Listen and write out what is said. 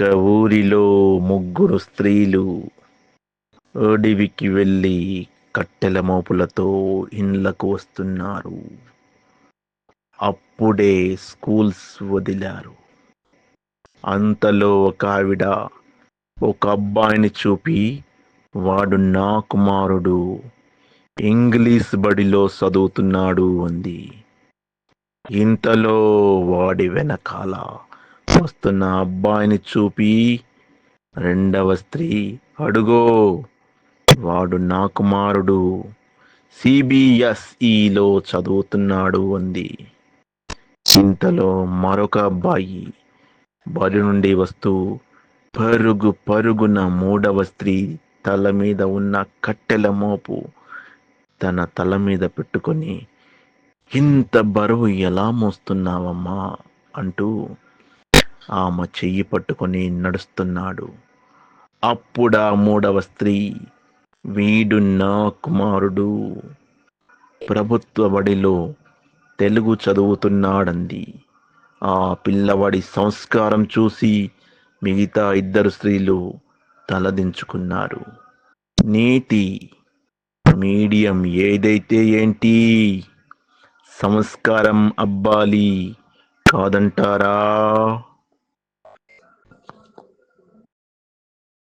ఒక ఊరిలో ముగ్గురు స్త్రీలు అడవికి వెళ్ళి కట్టెల మోపులతో ఇండ్లకు వస్తున్నారు. అప్పుడే స్కూల్స్ వదిలారు. అంతలో ఒక ఆవిడ ఒక అబ్బాయిని చూపి వాడు నా కుమారుడు ఇంగ్లీష్ బడిలో చదువుతున్నాడు అంది. ఇంతలో వాడి వెనకాల వస్తున్న అబ్బాయిని చూపి రెండవ స్త్రీ అడుగో వాడు నా కుమారుడు సిబిఎస్ఈలో చదువుతున్నాడు అంది. ఇంతలో మరొక అబ్బాయి బరి నుండి వస్తూ పరుగు పరుగున మూడవ స్త్రీ తల మీద ఉన్న కట్టెల మోపు తన తల మీద పెట్టుకొని ఇంత బరువు ఎలా మోస్తున్నావమ్మా? అంటూ ఆమె చెయ్యి పట్టుకొని నడుస్తున్నాడు. అప్పుడా మూడవ స్త్రీ వీడు నా కుమారుడు. ప్రభుత్వ బడిలో తెలుగు చదువుతున్నాడంది. ఆ పిల్లవాడి సంస్కారం చూసి మిగతా ఇద్దరు స్త్రీలు తలదించుకున్నారు. నీతి మీడియం ఏదైతే ఏంటి? సంస్కారం అబ్బాలి కాదంటారా?